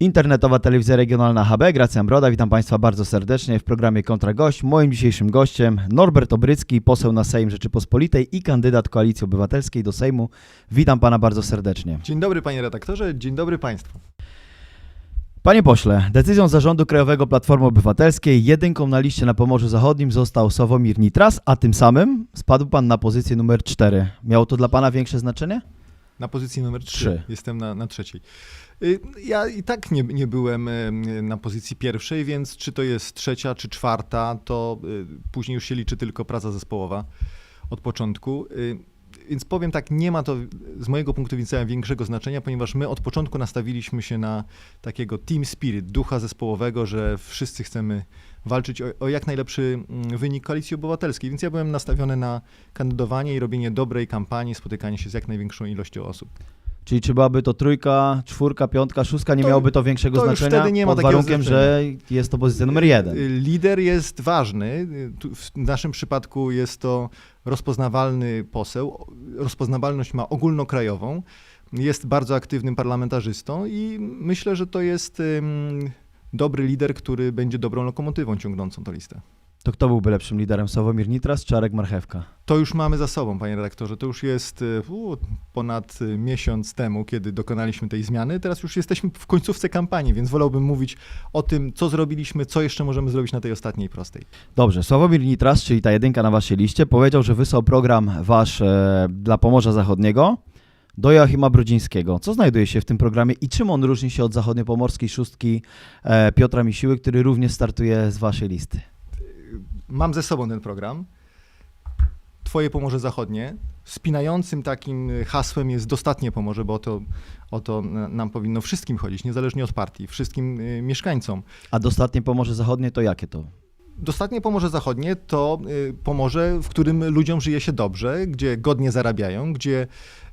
Internetowa telewizja regionalna HB, Gracjan Broda, witam Państwa bardzo serdecznie w programie Kontra Gość. Moim dzisiejszym gościem Norbert Obrycki, poseł na Sejm Rzeczypospolitej i kandydat Koalicji Obywatelskiej do Sejmu. Witam Pana bardzo serdecznie. Dzień dobry panie redaktorze, dzień dobry państwu. Panie pośle, decyzją Zarządu Krajowego Platformy Obywatelskiej jedynką na liście na Pomorzu Zachodnim został Sławomir Nitras, a tym samym spadł Pan na pozycję numer 4. Miało to dla Pana większe znaczenie? Na pozycji numer 3. Trzy. Jestem na, na trzeciej. Y, Ja i tak nie, nie byłem y, na pozycji pierwszej, więc czy to jest trzecia, czy czwarta, to y, później już się liczy tylko praca zespołowa od początku. Więc powiem tak, nie ma to z mojego punktu widzenia większego znaczenia, ponieważ my od początku nastawiliśmy się na takiego team spirit, ducha zespołowego, że wszyscy chcemy walczyć o, o jak najlepszy mm, wynik koalicji obywatelskiej. Więc ja byłem nastawiony na kandydowanie i robienie dobrej kampanii, spotykanie się z jak największą ilością osób. Czyli czy byłaby to trójka, czwórka, piątka, szóstka, nie To- miałoby to większego to znaczenia wtedy nie ma pod warunkiem, że jest to pozycja numer jeden. Y, Lider jest ważny. Y, W naszym przypadku jest to rozpoznawalny poseł. Rozpoznawalność ma ogólnokrajową. Jest bardzo aktywnym parlamentarzystą i myślę, że to jest dobry lider, który będzie dobrą lokomotywą ciągnącą tę listę. To kto byłby lepszym liderem? Sławomir Nitras czy Arek Marchewka? To już mamy za sobą, panie redaktorze. To już jest y, u, ponad y, miesiąc temu, kiedy dokonaliśmy tej zmiany. Teraz już jesteśmy w końcówce kampanii, więc wolałbym mówić o tym, co zrobiliśmy, co jeszcze możemy zrobić na tej ostatniej prostej. Dobrze, Sławomir Nitras, czyli ta jedynka na waszej liście, powiedział, że wysłał program wasz e, dla Pomorza Zachodniego do Joachima Brudzińskiego. Co znajduje się w tym programie i czym on różni się od zachodniopomorskiej szóstki e, Piotra Misiły, który również startuje z waszej listy? Mam ze sobą ten program. Twoje Pomorze Zachodnie. Spinającym takim hasłem jest dostatnie Pomorze, bo o to, o to nam powinno wszystkim chodzić, niezależnie od partii, wszystkim y, mieszkańcom. A dostatnie Pomorze Zachodnie to jakie to? Dostatnie Pomorze Zachodnie to y, Pomorze, w którym ludziom żyje się dobrze, gdzie godnie zarabiają, gdzie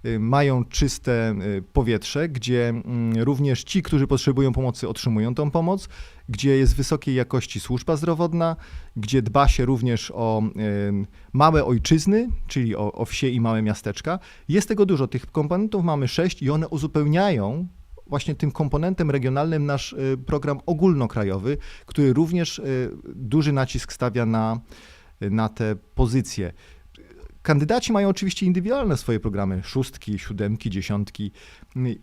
y, mają czyste y, powietrze, gdzie mm, również ci, którzy potrzebują pomocy, otrzymują tą pomoc, gdzie jest wysokiej jakości służba zdrowotna, gdzie dba się również o małe ojczyzny, czyli o, o wsie i małe miasteczka. Jest tego dużo. Tych komponentów mamy sześć i one uzupełniają właśnie tym komponentem regionalnym nasz y, program ogólnokrajowy, który również y, duży nacisk stawia na, na te pozycje. Kandydaci mają oczywiście indywidualne swoje programy, szóstki, siódemki, dziesiątki.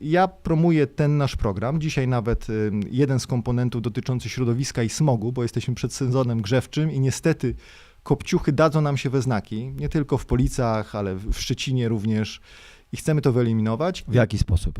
Ja promuję ten nasz program. Dzisiaj nawet y, jeden z komponentów dotyczący środowiska i smogu, bo jesteśmy przed sezonem grzewczym i niestety kopciuchy dadzą nam się we znaki, nie tylko w Policach, ale w Szczecinie również i chcemy to wyeliminować W jaki sposób?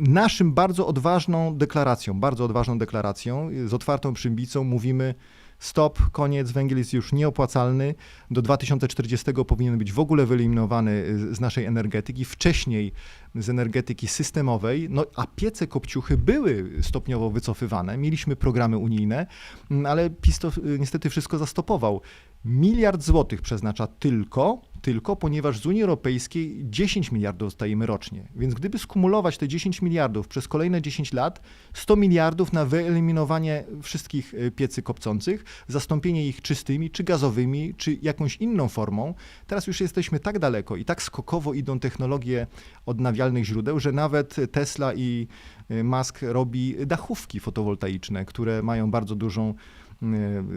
Naszym bardzo odważną deklaracją, bardzo odważną deklaracją, z otwartą przymbicą mówimy stop, koniec, węgiel jest już nieopłacalny, do 2040 powinien być w ogóle wyeliminowany z naszej energetyki, wcześniej z energetyki systemowej, no a piece kopciuchy były stopniowo wycofywane, mieliśmy programy unijne, mm, ale PiS to y, niestety wszystko zastopował. Miliard złotych przeznacza tylko, tylko ponieważ z Unii Europejskiej 10 miliardów dostajemy rocznie. Więc gdyby skumulować te 10 miliardów przez kolejne 10 lat, 100 miliardów na wyeliminowanie wszystkich y, piecy kopcących, zastąpienie ich czystymi, czy gazowymi, czy jakąś inną formą. Teraz już jesteśmy tak daleko i tak skokowo idą technologie odnawialnych źródeł, że nawet Tesla i y, Musk robi dachówki fotowoltaiczne, które mają bardzo dużą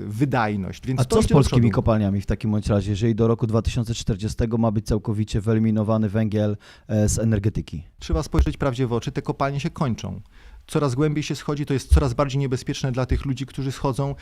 wydajność. Więc A co z polskimi kopalniami w takim bądź razie, jeżeli do roku 2040 ma być całkowicie wyeliminowany węgiel e, z energetyki? Trzeba spojrzeć prawdzie w oczy, te kopalnie się kończą. Coraz głębiej się schodzi, to jest coraz bardziej niebezpieczne dla tych ludzi, którzy schodzą.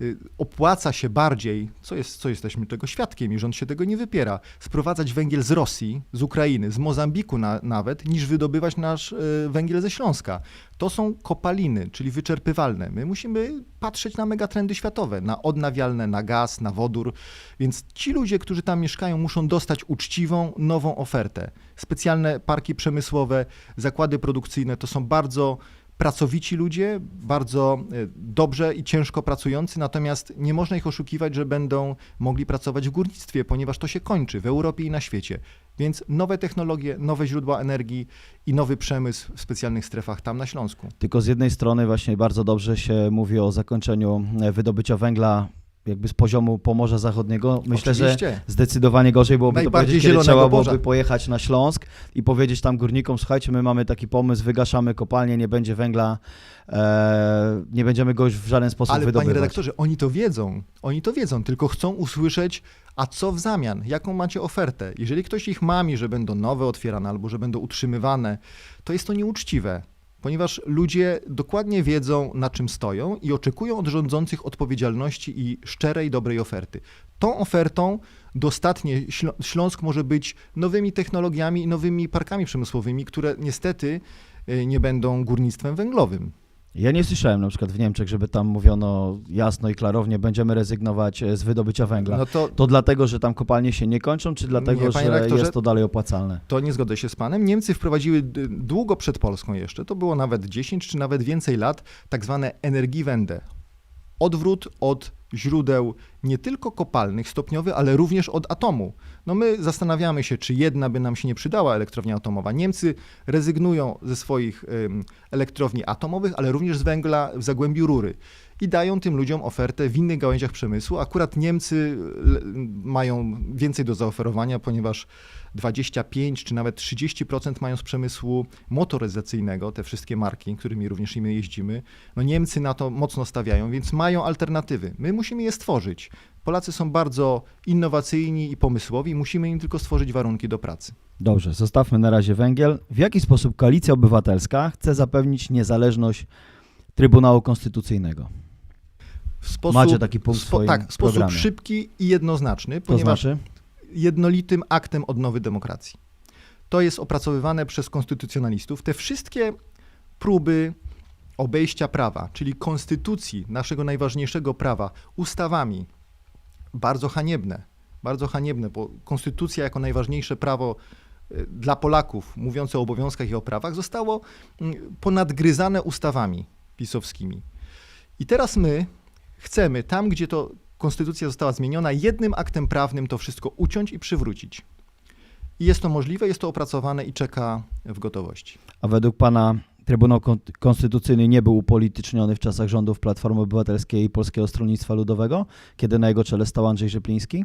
Y, Opłaca się bardziej, co, jest, co jesteśmy tego świadkiem i rząd się tego nie wypiera, sprowadzać węgiel z Rosji, z Ukrainy, z Mozambiku na, nawet, niż wydobywać nasz y, węgiel ze Śląska. To są kopaliny, czyli wyczerpywalne. My musimy patrzeć na megatrendy światowe, na odnawialne, na gaz, na wodór, więc ci ludzie, którzy tam mieszkają, muszą dostać uczciwą, nową ofertę. Specjalne parki przemysłowe, zakłady produkcyjne to są bardzo pracowici ludzie, bardzo e, dobrze i ciężko pracujący, natomiast nie można ich oszukiwać, że będą mogli pracować w górnictwie, ponieważ to się kończy w Europie i na świecie. Więc nowe technologie, nowe źródła energii i nowy przemysł w specjalnych strefach tam na Śląsku. Tylko z jednej strony właśnie bardzo dobrze się mówi o zakończeniu e, wydobycia węgla jakby z poziomu Pomorza Zachodniego. Myślę, że Oczywiście. zdecydowanie gorzej byłoby to powiedzieć, kiedy trzeba byłoby pojechać na Śląsk i powiedzieć tam górnikom, słuchajcie, my mamy taki pomysł, wygaszamy kopalnię, nie będzie węgla, e, nie będziemy go już w żaden sposób Ale panie wydobywać. redaktorze, oni to wiedzą. Oni to wiedzą, tylko chcą usłyszeć, a co w zamian? Jaką macie ofertę? Jeżeli ktoś ich mami, że będą nowe otwierane albo że będą utrzymywane, to jest to nieuczciwe. Ponieważ ludzie dokładnie wiedzą, na czym stoją i oczekują od rządzących odpowiedzialności i szczerej, dobrej oferty. Tą ofertą dostatnie Ślą- Śląsk może być nowymi technologiami i nowymi parkami przemysłowymi, które niestety y, nie będą górnictwem węglowym. Ja nie słyszałem na przykład w Niemczech, żeby tam mówiono jasno i klarownie, będziemy rezygnować e, z wydobycia węgla. No to To dlatego, że tam kopalnie się nie kończą, czy dlatego, Nie, że jest to dalej opłacalne? To nie zgodzę się z panem. Niemcy wprowadziły długo przed Polską jeszcze, to było nawet 10 czy nawet więcej lat, tak zwane Energiewende. Odwrót od źródeł nie tylko kopalnych stopniowy, ale również od atomu. No my zastanawiamy się, czy jedna by nam się nie przydała elektrownia atomowa. Niemcy rezygnują ze swoich elektrowni atomowych, ale również z węgla w zagłębiu rury. I dają tym ludziom ofertę w innych gałęziach przemysłu. Akurat Niemcy mają więcej do zaoferowania, ponieważ 25 czy nawet 30% mają z przemysłu motoryzacyjnego, te wszystkie marki, którymi również my jeździmy. No Niemcy na to mocno stawiają, więc mają alternatywy. My musimy je stworzyć. Polacy są bardzo innowacyjni i pomysłowi, musimy im tylko stworzyć warunki do pracy. Dobrze, zostawmy na razie węgiel. W jaki sposób Koalicja Obywatelska chce zapewnić niezależność Trybunału Konstytucyjnego? W sposób, Macie taki punkt spo, Tak, w sposób programie. szybki i jednoznaczny, To ponieważ znaczy? jednolitym aktem odnowy demokracji. To jest opracowywane przez konstytucjonalistów. Te wszystkie próby obejścia prawa, czyli konstytucji, naszego najważniejszego prawa, ustawami, bardzo haniebne. Bardzo haniebne, bo konstytucja jako najważniejsze prawo y, dla Polaków, mówiące o obowiązkach i o prawach, zostało mm, ponadgryzane ustawami pisowskimi. I teraz my chcemy, tam gdzie to konstytucja została zmieniona, jednym aktem prawnym to wszystko uciąć i przywrócić. I jest to możliwe, jest to opracowane i czeka w gotowości. A według pana Trybunał Kon- Konstytucyjny nie był upolityczniony w czasach rządów Platformy Obywatelskiej i Polskiego Stronnictwa Ludowego, kiedy na jego czele stał Andrzej Rzepliński?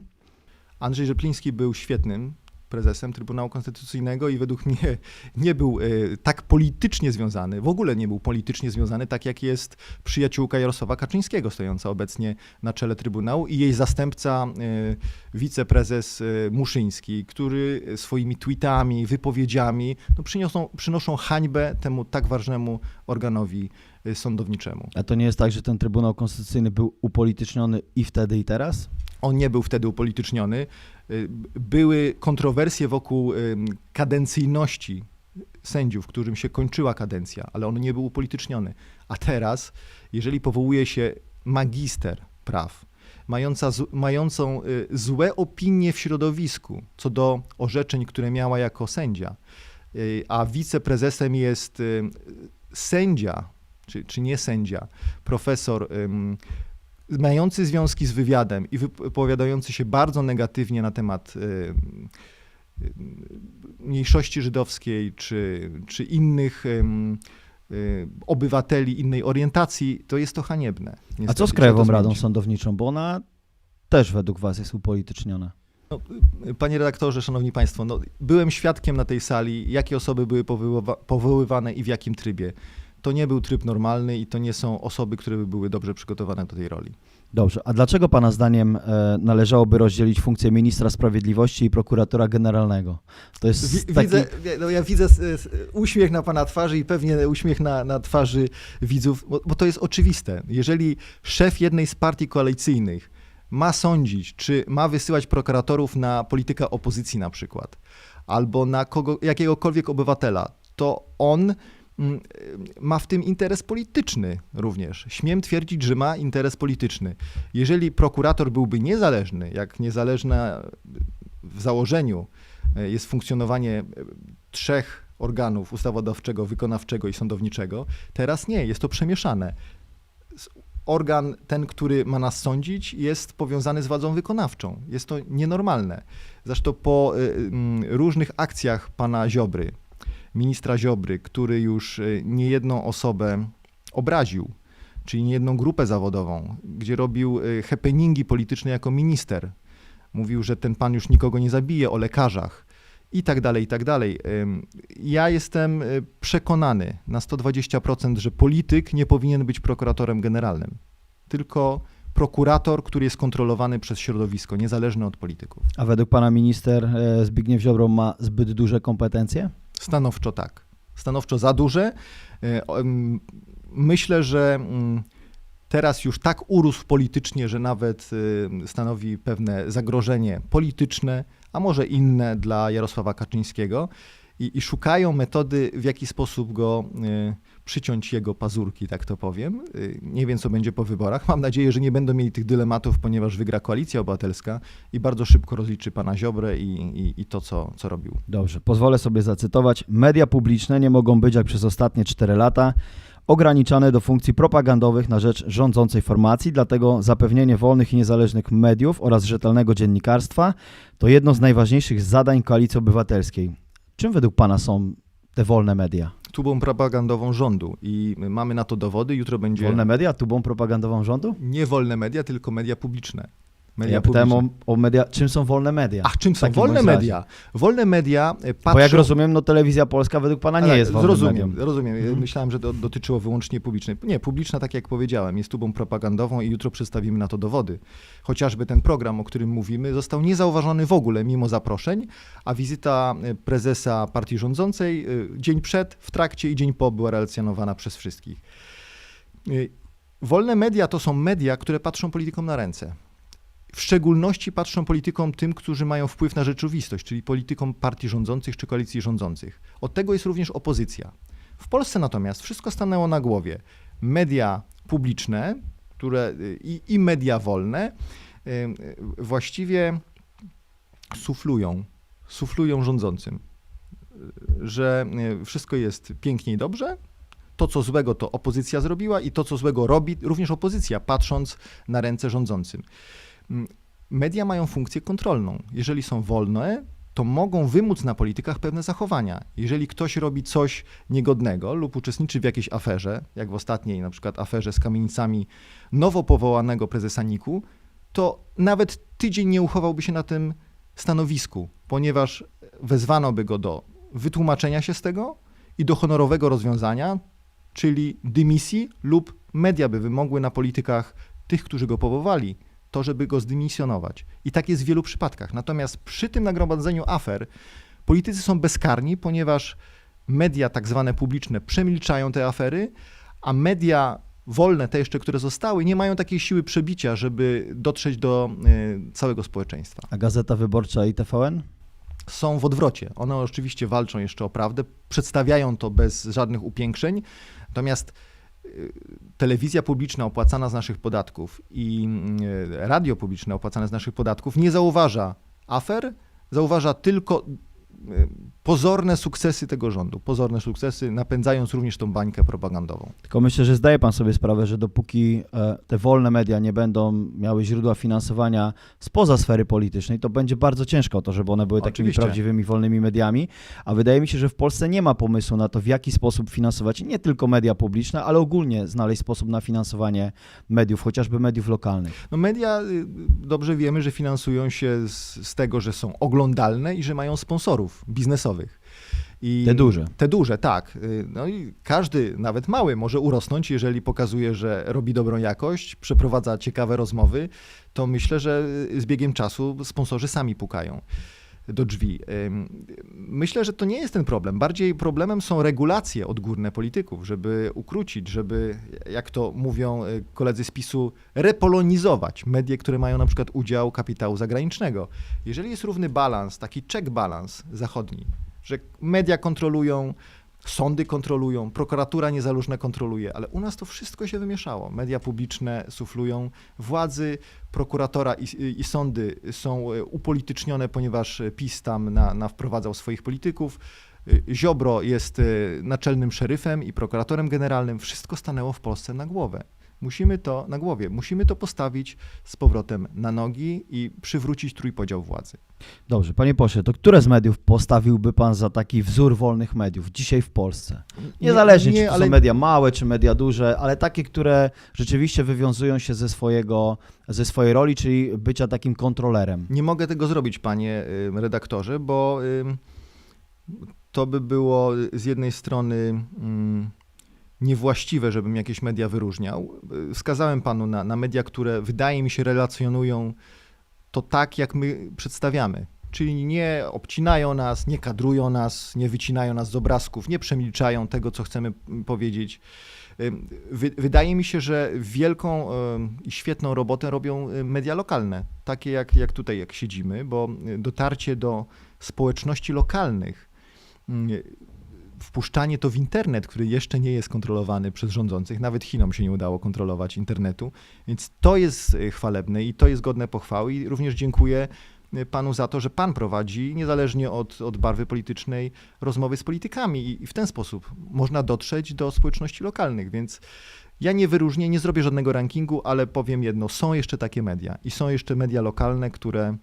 Andrzej Rzepliński był świetnym prezesem Trybunału Konstytucyjnego i według mnie nie był e, tak politycznie związany, w ogóle nie był politycznie związany, tak jak jest przyjaciółka Jarosława Kaczyńskiego, stojąca obecnie na czele Trybunału i jej zastępca, e, wiceprezes e, Muszyński, który swoimi tweetami, wypowiedziami no, przyniosą, przynoszą hańbę temu tak ważnemu organowi sądowniczemu. A to nie jest tak, że ten Trybunał Konstytucyjny był upolityczniony i wtedy, i teraz? On nie był wtedy upolityczniony. Y, Były kontrowersje wokół ym, kadencyjności sędziów, którym się kończyła kadencja, ale on nie był upolityczniony. A teraz, jeżeli powołuje się magister praw, mająca, mającą y, złe opinie w środowisku co do orzeczeń, które miała jako sędzia, y, a wiceprezesem jest y, sędzia, czy, czy nie sędzia, profesor mający związki z wywiadem i wypowiadający się bardzo negatywnie na temat mniejszości żydowskiej czy, czy innych y, obywateli innej orientacji, to jest to haniebne. A Niestety, co z Krajową Radą. Sądowniczą? Bo ona też według was jest upolityczniona. No, panie redaktorze, szanowni państwo, no, byłem świadkiem na tej sali, jakie osoby były powoływa- powoływane i w jakim trybie. To nie był tryb normalny i to nie są osoby, które by były dobrze przygotowane do tej roli. Dobrze, a dlaczego pana zdaniem e, należałoby rozdzielić funkcję ministra sprawiedliwości i prokuratora generalnego? To jest taki... Widzę, no ja widzę uśmiech na pana twarzy i pewnie uśmiech na, na twarzy widzów, bo, bo to jest oczywiste. Jeżeli szef jednej z partii koalicyjnych ma sądzić, czy ma wysyłać prokuratorów na politykę opozycji na przykład, albo na kogo, jakiegokolwiek obywatela, to on ma w tym interes polityczny również. Śmiem twierdzić, że ma interes polityczny. Jeżeli prokurator byłby niezależny, jak niezależna w założeniu e, jest funkcjonowanie e, trzech organów ustawodawczego, wykonawczego i sądowniczego, teraz nie, jest to przemieszane. Organ, ten, który ma nas sądzić, jest powiązany z władzą wykonawczą. Jest to nienormalne. Zresztą po y, mm, różnych akcjach pana Ziobry, ministra Ziobry, który już y, niejedną osobę obraził, czyli niejedną grupę zawodową, gdzie robił y, happeningi polityczne jako minister. Mówił, że ten pan już nikogo nie zabije, o lekarzach i tak dalej, i tak dalej. Ja jestem y, przekonany na 120%, że polityk nie powinien być prokuratorem generalnym, tylko prokurator, który jest kontrolowany przez środowisko, niezależny od polityków. A według pana minister e, Zbigniew Ziobro ma zbyt duże kompetencje? Stanowczo tak. Stanowczo za duże. E, Myślę, że mm, teraz już tak urósł politycznie, że nawet y, stanowi pewne zagrożenie polityczne, a może inne dla Jarosława Kaczyńskiego. I, I szukają metody, w jaki sposób go y, przyciąć jego pazurki, tak to powiem. Y, Nie wiem, co będzie po wyborach. Mam nadzieję, że nie będą mieli tych dylematów, ponieważ wygra koalicja obywatelska i bardzo szybko rozliczy pana Ziobrę i, i, i to, co, co robił. Dobrze, pozwolę sobie zacytować. Media publiczne nie mogą być, jak przez ostatnie 4 lata, ograniczane do funkcji propagandowych na rzecz rządzącej formacji, dlatego zapewnienie wolnych i niezależnych mediów oraz rzetelnego dziennikarstwa to jedno z najważniejszych zadań Koalicji Obywatelskiej. Czym według Pana są te wolne media? Tubą propagandową rządu i mamy na to dowody. Jutro będzie Wolne media tubą propagandową rządu? nie wolne media, tylko media publiczne. Media Ja pytałem o, o media, czym są wolne media? Ach, czym są wolne media? Wolne media e, patrzą... Bo jak rozumiem, no telewizja polska według Pana nie Ale jest wolnym Zrozumiem, medium. rozumiem. Mhm. Myślałem, że to dotyczyło wyłącznie publicznej. Nie, publiczna, tak jak powiedziałem, jest tubą propagandową i jutro przedstawimy na to dowody. Chociażby ten program, o którym mówimy, został niezauważony w ogóle mimo zaproszeń, a wizyta e, prezesa partii rządzącej e, dzień przed, w trakcie i dzień po była relacjonowana przez wszystkich. E, Wolne media to są media, które patrzą politykom na ręce. W szczególności patrzą politykom tym, którzy mają wpływ na rzeczywistość, czyli politykom partii rządzących czy koalicji rządzących. Od tego jest również opozycja. W Polsce natomiast wszystko stanęło na głowie. Media publiczne które, y, i, i media wolne y, y, właściwie suflują, suflują rządzącym, że wszystko jest pięknie i dobrze. To, co złego, to opozycja zrobiła, i to, co złego robi również opozycja, patrząc na ręce rządzącym. Mm, Media mają funkcję kontrolną. Jeżeli są wolne, to mogą wymóc na politykach pewne zachowania. Jeżeli ktoś robi coś niegodnego lub uczestniczy w jakiejś aferze, jak w ostatniej na przykład aferze z kamienicami nowo powołanego prezesa NIK-u, to nawet tydzień nie uchowałby się na tym stanowisku, ponieważ wezwano by go do wytłumaczenia się z tego i do honorowego rozwiązania, czyli dymisji lub media by wymogły na politykach tych, którzy go powołali, to, żeby go zdymisjonować. I tak jest w wielu przypadkach. Natomiast przy tym nagromadzeniu afer politycy są bezkarni, ponieważ media tak zwane publiczne przemilczają te afery, a media wolne, te jeszcze, które zostały, nie mają takiej siły przebicia, żeby dotrzeć do y, całego społeczeństwa. A Gazeta Wyborcza i TVN? Są w odwrocie. One oczywiście walczą jeszcze o prawdę, przedstawiają to bez żadnych upiększeń, natomiast telewizja publiczna opłacana z naszych podatków i y, radio publiczne opłacane z naszych podatków nie zauważa afer, zauważa tylko y, pozorne sukcesy tego rządu, pozorne sukcesy, napędzając również tą bańkę propagandową. Tylko myślę, że zdaje pan sobie sprawę, że dopóki e, te wolne media nie będą miały źródła finansowania spoza sfery politycznej, to będzie bardzo ciężko to, żeby one były takimi Oczywiście. prawdziwymi wolnymi mediami. A wydaje mi się, że w Polsce nie ma pomysłu na to, w jaki sposób finansować nie tylko media publiczne, ale ogólnie znaleźć sposób na finansowanie mediów, chociażby mediów lokalnych. No media y, dobrze wiemy, że finansują się z, z tego, że są oglądalne i że mają sponsorów biznesowych. I Te duże. Te duże, tak. Y, No i każdy, nawet mały, może urosnąć, jeżeli pokazuje, że robi dobrą jakość, przeprowadza ciekawe rozmowy, to myślę, że z biegiem czasu sponsorzy sami pukają do drzwi. Myślę, że to nie jest ten problem. Bardziej problemem są regulacje odgórne polityków, żeby ukrócić, żeby, jak to mówią y, koledzy z PiSu, repolonizować medie, które mają na przykład udział kapitału zagranicznego. Jeżeli jest równy balans, taki check balans zachodni, że media kontrolują, sądy kontrolują, prokuratura niezależna kontroluje, ale u nas to wszystko się wymieszało. Media publiczne suflują, władzy, prokuratora i, i sądy są e, upolitycznione, ponieważ PiS tam na, na wprowadzał swoich polityków. E, Ziobro jest e, naczelnym szeryfem i prokuratorem generalnym. Wszystko stanęło w Polsce na głowę. Musimy to na głowie, musimy to postawić z powrotem na nogi i przywrócić trójpodział władzy. Dobrze, panie pośle, to które z mediów postawiłby pan za taki wzór wolnych mediów dzisiaj w Polsce? Niezależnie, nie, czy to ale- są media małe, czy media duże, ale takie, które rzeczywiście wywiązują się ze, swojego, ze swojej roli, czyli bycia takim kontrolerem. Nie mogę tego zrobić, panie y, redaktorze, bo y, to by było z jednej strony mm, niewłaściwe, żebym jakieś media wyróżniał. Wskazałem panu na, na media, które wydaje mi się relacjonują to tak, jak my przedstawiamy. Czyli nie obcinają nas, nie kadrują nas, nie wycinają nas z obrazków, nie przemilczają tego, co chcemy mm, powiedzieć. Wydaje mi się, że wielką i świetną robotę robią media lokalne, takie jak, jak tutaj, jak siedzimy, bo y, dotarcie do społeczności lokalnych, wpuszczanie to w internet, który jeszcze nie jest kontrolowany przez rządzących, nawet Chinom się nie udało kontrolować internetu, więc to jest y, chwalebne i to jest godne pochwały. I również dziękuję y, panu za to, że pan prowadzi, niezależnie od, od barwy politycznej, rozmowy z politykami. I w ten sposób można dotrzeć do społeczności lokalnych, więc ja nie wyróżnię, nie zrobię żadnego rankingu, ale powiem jedno, są jeszcze takie media i są jeszcze media lokalne, które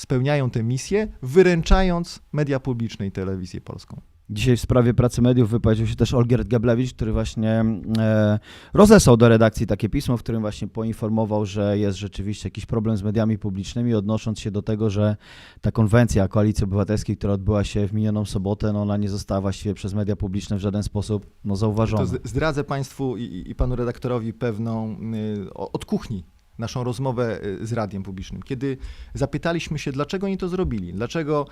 spełniają tę misję, wyręczając media publiczne i telewizję polską. Dzisiaj w sprawie pracy mediów wypowiedział się też Olgierd Gablewicz, który właśnie e, rozesłał do redakcji takie pismo, w którym właśnie poinformował, że jest rzeczywiście jakiś problem z mediami publicznymi, odnosząc się do tego, że ta konwencja Koalicji Obywatelskiej, która odbyła się w minioną sobotę, no ona nie została właściwie przez media publiczne w żaden sposób no, zauważona. To zdradzę Państwu i- i, panu redaktorowi pewną y, od kuchni naszą rozmowę y, z radiem publicznym, kiedy zapytaliśmy się, dlaczego oni to zrobili, dlaczego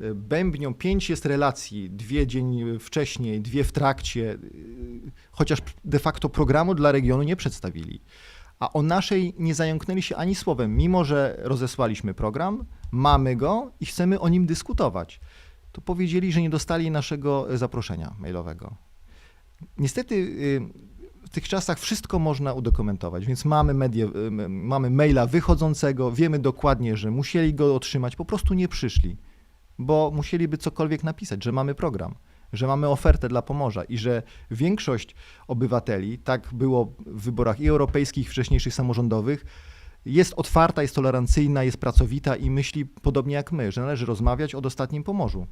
y, bębnią pięć jest relacji, dwie dzień wcześniej, dwie w trakcie, y, chociaż de facto programu dla regionu nie przedstawili. A o naszej nie zająknęli się ani słowem, mimo że rozesłaliśmy program, mamy go i chcemy o nim dyskutować. To powiedzieli, że nie dostali naszego zaproszenia mailowego. Niestety tych czasach wszystko można udokumentować, więc mamy, medię, y, mamy maila wychodzącego, wiemy dokładnie, że musieli go otrzymać, po prostu nie przyszli, bo musieliby cokolwiek napisać, że mamy program, że mamy ofertę dla Pomorza i że większość obywateli, tak było w wyborach i europejskich, i wcześniejszych samorządowych, jest otwarta, jest tolerancyjna, jest pracowita i myśli podobnie jak my, że należy rozmawiać o dostatnim Pomorzu.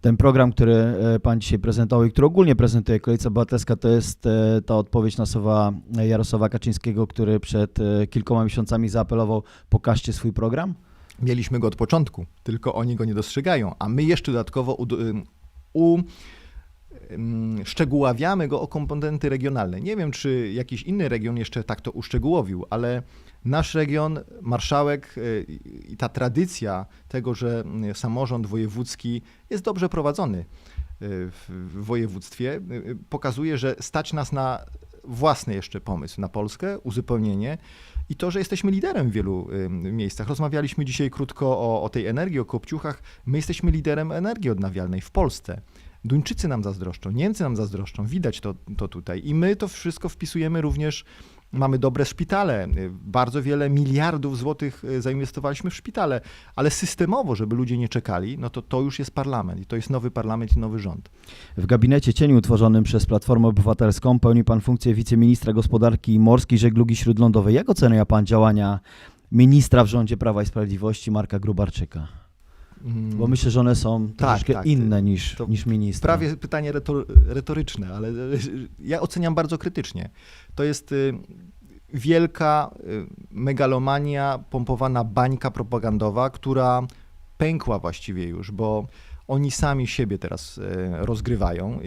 Ten program, który e, pan dzisiaj prezentował i który ogólnie prezentuje Koalicja Obywatelska, to jest e, ta odpowiedź na słowa Jarosława Kaczyńskiego, który przed e, kilkoma miesiącami zaapelował, pokażcie swój program? Mieliśmy go od początku, tylko oni go nie dostrzegają, a my jeszcze dodatkowo u, u, ym, szczegóławiamy go o komponenty regionalne. Nie wiem, czy jakiś inny region jeszcze tak to uszczegółowił, ale nasz region, marszałek y, i ta tradycja tego, że samorząd wojewódzki jest dobrze prowadzony y, w województwie, y, pokazuje, że stać nas na własny jeszcze pomysł na Polskę, uzupełnienie i to, że jesteśmy liderem w wielu miejscach. Rozmawialiśmy dzisiaj krótko o, o tej energii, o kopciuchach. My jesteśmy liderem energii odnawialnej w Polsce. Duńczycy nam zazdroszczą, Niemcy nam zazdroszczą, widać to, to tutaj. I my to wszystko wpisujemy również, mamy dobre szpitale, bardzo wiele miliardów złotych y, zainwestowaliśmy w szpitale, ale systemowo, żeby ludzie nie czekali, no to to już jest parlament i to jest nowy parlament i nowy rząd. W gabinecie cieni utworzonym przez Platformę Obywatelską pełni pan funkcję wiceministra gospodarki morskiej żeglugi śródlądowej. Jak ocenia pan działania ministra w rządzie Prawa i Sprawiedliwości Marka Grubarczyka? Bo myślę, że one są troszeczkę tak. inne niż, To niż ministra. Prawie pytanie retor- retoryczne, ale ja oceniam bardzo krytycznie. To jest y, wielka y, megalomania, pompowana bańka propagandowa, która pękła właściwie już, bo oni sami siebie teraz y, rozgrywają.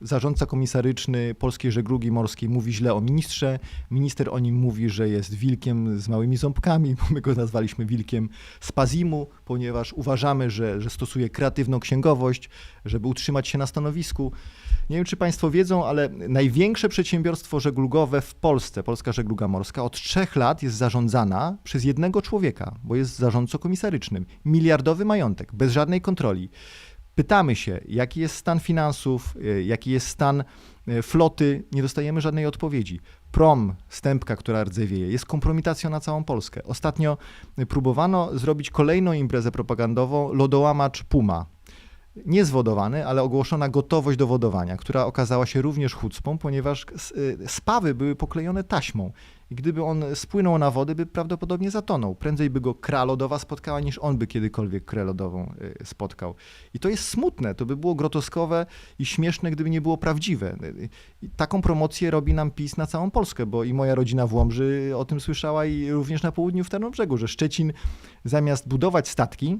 Zarządca komisaryczny Polskiej Żeglugi Morskiej mówi źle o ministrze, minister o nim mówi, że jest wilkiem z małymi ząbkami, bo my go nazwaliśmy wilkiem z Pazimu, ponieważ uważamy, że, że stosuje kreatywną księgowość, żeby utrzymać się na stanowisku. Nie wiem, czy Państwo wiedzą, ale największe przedsiębiorstwo żeglugowe w Polsce, Polska Żegluga Morska, od trzech lat jest zarządzana przez jednego człowieka, bo jest zarządcą komisarycznym. Miliardowy majątek, bez żadnej kontroli. Pytamy się, jaki jest stan finansów, y, jaki jest stan y, floty, nie dostajemy żadnej odpowiedzi. Prom, stępka, która rdzewieje, jest kompromitacją na całą Polskę. Ostatnio próbowano zrobić kolejną imprezę propagandową, lodołamacz Puma. nie zwodowany, ale ogłoszona gotowość do wodowania, która okazała się również chucpą, ponieważ y, spawy były poklejone taśmą. Gdyby on spłynął na wodę, by prawdopodobnie zatonął. Prędzej by go kra lodowa spotkała, niż on by kiedykolwiek krę lodową y, spotkał. I to jest smutne, to by było groteskowe i śmieszne, gdyby nie było prawdziwe. I taką promocję robi nam PiS na całą Polskę, bo i moja rodzina w Łomży o tym słyszała i również na południu w Tarnobrzegu, że Szczecin zamiast budować statki,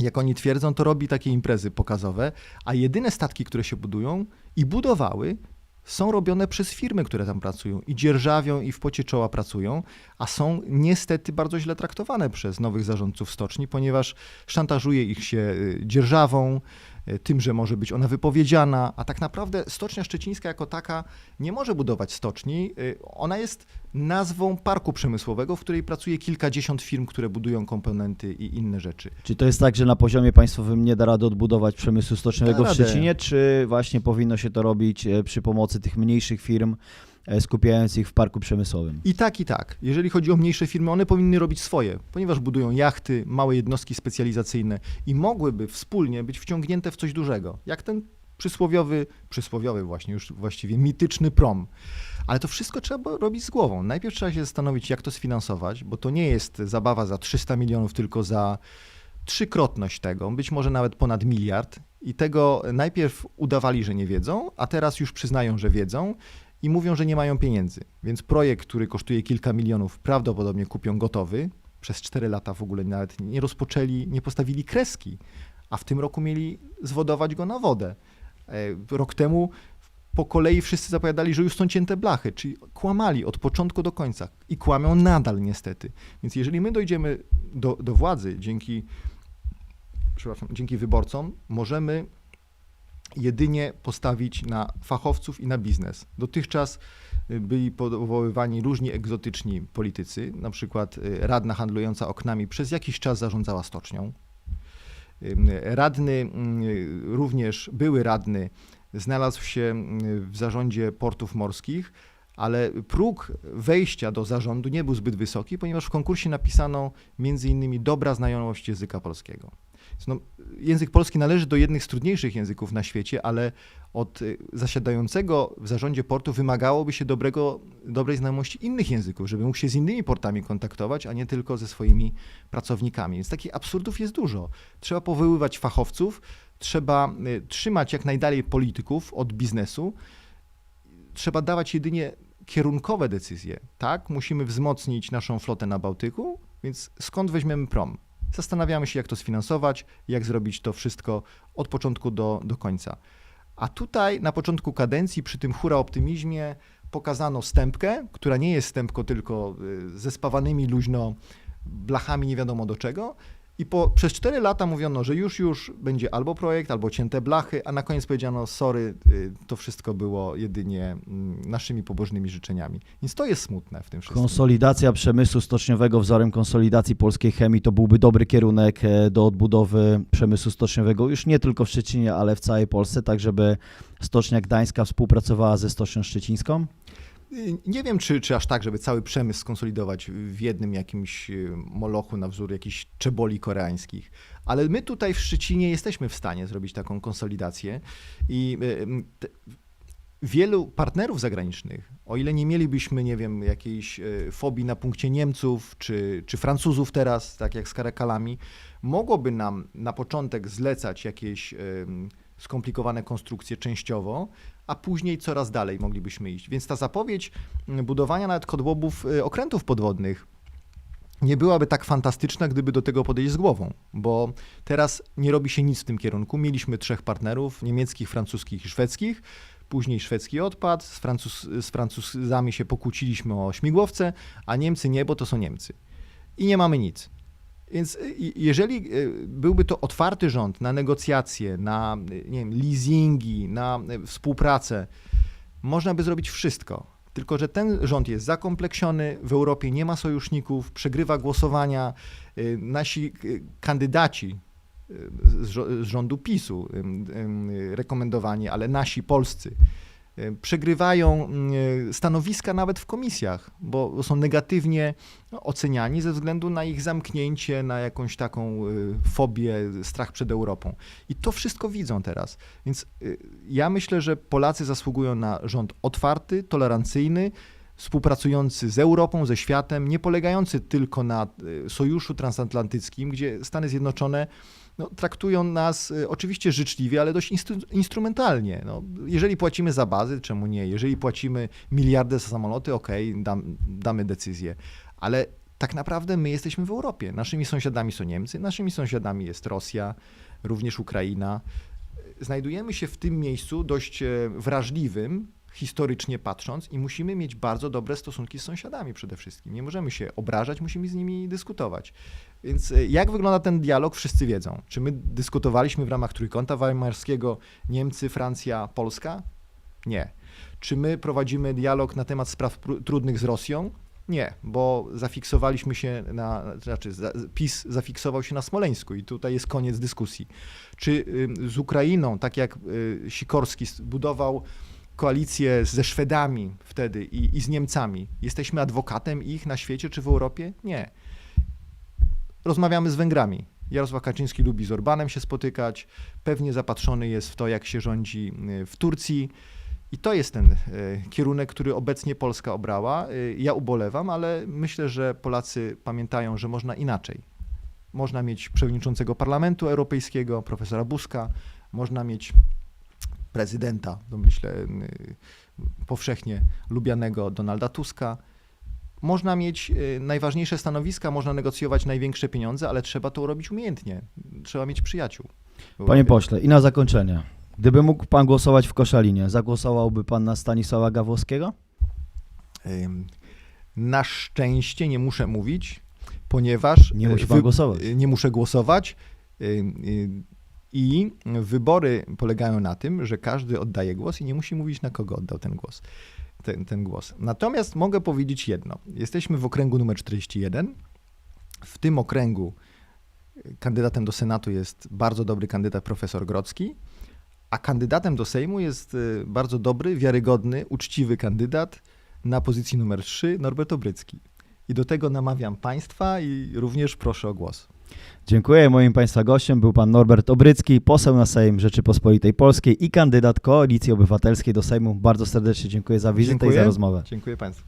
jak oni twierdzą, to robi takie imprezy pokazowe, a jedyne statki, które się budują i budowały, są robione przez firmy, które tam pracują i dzierżawią i w pocie czoła pracują, a są niestety bardzo źle traktowane przez nowych zarządców stoczni, ponieważ szantażuje ich się y, dzierżawą, tym, że może być ona wypowiedziana, a tak naprawdę Stocznia Szczecińska jako taka nie może budować stoczni. y, Ona jest nazwą parku przemysłowego, w której pracuje kilkadziesiąt firm, które budują komponenty i inne rzeczy. Czy to jest tak, że na poziomie państwowym nie da rady odbudować przemysłu stoczniowego w. Szczecinie, czy właśnie powinno się to robić e, przy pomocy tych mniejszych firm, e, skupiając ich w parku przemysłowym? I tak, i tak. Jeżeli chodzi o mniejsze firmy, one powinny robić swoje, ponieważ budują jachty, małe jednostki specjalizacyjne i mogłyby wspólnie być wciągnięte w coś dużego, jak ten przysłowiowy, przysłowiowy właśnie, już właściwie mityczny prom. Ale to wszystko trzeba robić z głową. Najpierw trzeba się zastanowić, jak to sfinansować, bo to nie jest zabawa za 300 milionów, tylko za trzykrotność tego, być może nawet ponad miliard. I tego najpierw udawali, że nie wiedzą, a teraz już przyznają, że wiedzą i mówią, że nie mają pieniędzy. Więc projekt, który kosztuje kilka milionów, prawdopodobnie kupią gotowy. Przez 4 lata w ogóle nawet nie rozpoczęli, nie postawili kreski, a w tym roku mieli zwodować go na wodę. E, Rok temu po kolei wszyscy zapowiadali, że już są cięte blachy, czyli kłamali od początku do końca i kłamią nadal niestety. Więc jeżeli my dojdziemy do, do władzy dzięki, przepraszam, dzięki wyborcom, możemy jedynie postawić na fachowców i na biznes. Dotychczas y, byli powoływani różni egzotyczni politycy, na przykład y, radna handlująca oknami przez jakiś czas zarządzała stocznią. Radny, mm, również były radny, znalazł się w zarządzie portów morskich, ale próg wejścia do zarządu nie był zbyt wysoki, ponieważ w konkursie napisano między innymi dobra znajomość języka polskiego. No, język polski należy do jednych z trudniejszych języków na świecie, ale od y, zasiadającego w zarządzie portu wymagałoby się dobrego, dobrej znajomości innych języków, żeby mógł się z innymi portami kontaktować, a nie tylko ze swoimi pracownikami. Więc takich absurdów jest dużo. Trzeba powoływać fachowców, trzeba y, trzymać jak najdalej polityków od biznesu, trzeba dawać jedynie kierunkowe decyzje. Tak, musimy wzmocnić naszą flotę na Bałtyku, więc skąd weźmiemy prom? Zastanawiamy się, jak to sfinansować, jak zrobić to wszystko od początku do, do końca. A tutaj na początku kadencji, przy tym hura optymizmie, pokazano stępkę, która nie jest stępką tylko y, ze spawanymi luźno blachami nie wiadomo do czego. I po, przez 4 lata mówiono, że już, już będzie albo projekt, albo cięte blachy, a na koniec powiedziano, sorry, y, to wszystko było jedynie mm, naszymi pobożnymi życzeniami. Więc to jest smutne w tym wszystkim. Konsolidacja przemysłu stoczniowego wzorem konsolidacji polskiej chemii to byłby dobry kierunek e, do odbudowy przemysłu stoczniowego już nie tylko w Szczecinie, ale w całej Polsce, tak żeby Stocznia Gdańska współpracowała ze Stocznią Szczecińską. Nie wiem, czy, czy aż tak, żeby cały przemysł skonsolidować w jednym jakimś y, molochu na wzór jakichś czeboli koreańskich. Ale my tutaj w Szczecinie jesteśmy w stanie zrobić taką konsolidację i y, te, wielu partnerów zagranicznych, o ile nie mielibyśmy, nie wiem, jakiejś y, fobii na punkcie Niemców czy, czy Francuzów teraz, tak jak z karakalami, mogłoby nam na początek zlecać jakieś skomplikowane konstrukcje częściowo, a później coraz dalej moglibyśmy iść. Więc ta zapowiedź budowania nawet kotłobów y, okrętów podwodnych nie byłaby tak fantastyczna, gdyby do tego podejść z głową, bo teraz nie robi się nic w tym kierunku. Mieliśmy trzech partnerów, niemieckich, francuskich i szwedzkich, później szwedzki odpadł, z, Francuz, z Francuzami się pokłóciliśmy o śmigłowce, a Niemcy nie, bo to są Niemcy. I nie mamy nic. Więc y, jeżeli y, byłby to otwarty rząd na negocjacje, na nie wiem, leasingi, na y, współpracę, można by zrobić wszystko. Tylko, że ten rząd jest zakompleksiony, w Europie nie ma sojuszników, przegrywa głosowania. Nasi kandydaci z rządu PiSu, rekomendowani, ale nasi polscy, przegrywają mm, stanowiska nawet w komisjach, bo są negatywnie oceniani ze względu na ich zamknięcie, na jakąś taką y, fobię, strach przed Europą. I to wszystko widzą teraz. Więc ja myślę, że Polacy zasługują na rząd otwarty, tolerancyjny, współpracujący z Europą, ze światem, nie polegający tylko na sojuszu transatlantyckim, gdzie Stany Zjednoczone no, traktują nas y, oczywiście życzliwie, ale dość instru- instrumentalnie. No, jeżeli płacimy za bazy, czemu nie? Jeżeli płacimy miliardy za samoloty, okej, dam, damy decyzję. Ale tak naprawdę my jesteśmy w Europie. Naszymi sąsiadami są Niemcy, naszymi sąsiadami jest Rosja, również Ukraina. Znajdujemy się w tym miejscu dość e, wrażliwym, historycznie patrząc, i musimy mieć bardzo dobre stosunki z sąsiadami przede wszystkim. Nie możemy się obrażać, musimy z nimi dyskutować. Więc e, jak wygląda ten dialog, wszyscy wiedzą. Czy my dyskutowaliśmy w ramach Trójkąta Weimarskiego Niemcy, Francja, Polska? Nie. Czy my prowadzimy dialog na temat spraw pr- trudnych z Rosją? Nie, bo zafiksowaliśmy się na, znaczy PiS zafiksował się na Smoleńsku i tutaj jest koniec dyskusji. Czy z Ukrainą, tak jak y, Sikorski budował koalicję ze Szwedami wtedy i, i z Niemcami, jesteśmy adwokatem ich na świecie czy w Europie? Nie. Rozmawiamy z Węgrami. Jarosław Kaczyński lubi z Orbanem się spotykać, pewnie zapatrzony jest w to, jak się rządzi y, w Turcji. I to jest ten y, kierunek, który obecnie Polska obrała. Y, Ja ubolewam, ale myślę, że Polacy pamiętają, że można inaczej. Można mieć przewodniczącego Parlamentu Europejskiego, profesora Buzka, można mieć prezydenta, myślę, y, powszechnie lubianego Donalda Tuska. Można mieć y, najważniejsze stanowiska, można negocjować największe pieniądze, ale trzeba to robić umiejętnie. Trzeba mieć przyjaciół. Panie pośle, i na zakończenie. Gdyby mógł pan głosować w Koszalinie, zagłosowałby pan na Stanisława Gawłowskiego? Na szczęście nie muszę mówić, ponieważ Nie y, musi pan głosować. y, Nie muszę głosować. I wybory polegają na tym, że każdy oddaje głos i nie musi mówić, na kogo oddał ten głos. Ten, ten głos. Natomiast mogę powiedzieć jedno. Jesteśmy w okręgu numer 41. W tym okręgu y, kandydatem do Senatu jest bardzo dobry kandydat profesor Grocki, a kandydatem do Sejmu jest y, bardzo dobry, wiarygodny, uczciwy kandydat na pozycji numer 3 Norbert Obrycki. I do tego namawiam Państwa i również proszę o głos. Dziękuję. Moim Państwa gościem był pan Norbert Obrycki, poseł na Sejm Rzeczypospolitej Polskiej i kandydat Koalicji Obywatelskiej do Sejmu. Bardzo serdecznie dziękuję za wizytę i Dziękuję. za rozmowę. Dziękuję Państwu.